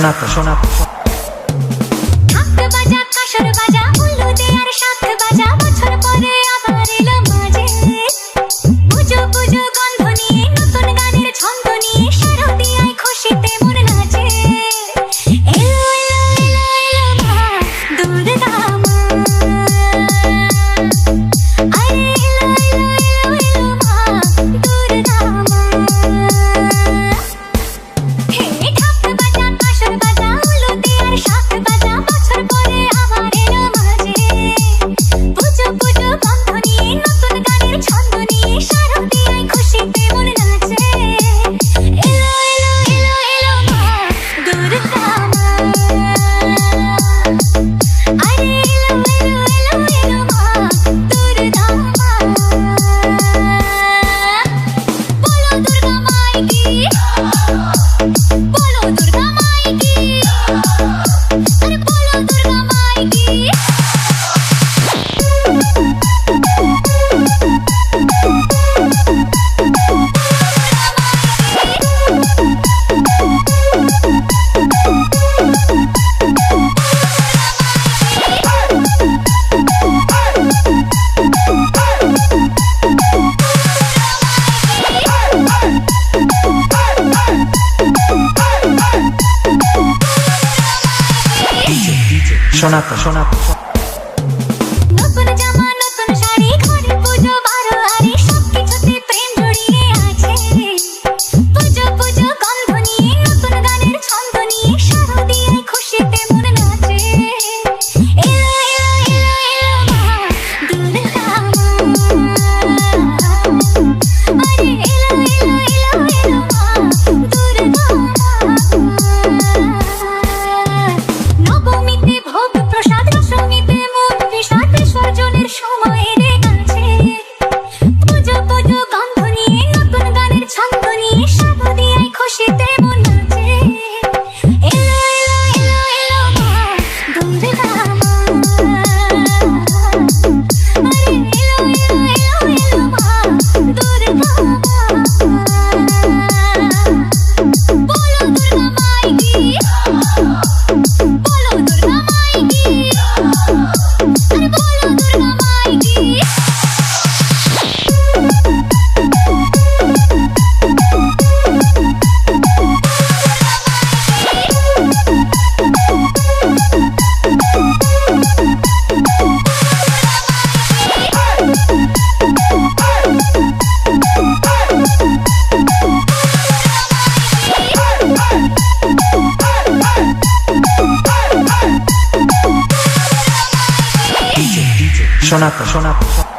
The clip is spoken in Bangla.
সনাতন সনাতন Sonato. Sonato. সনাতন সনাতন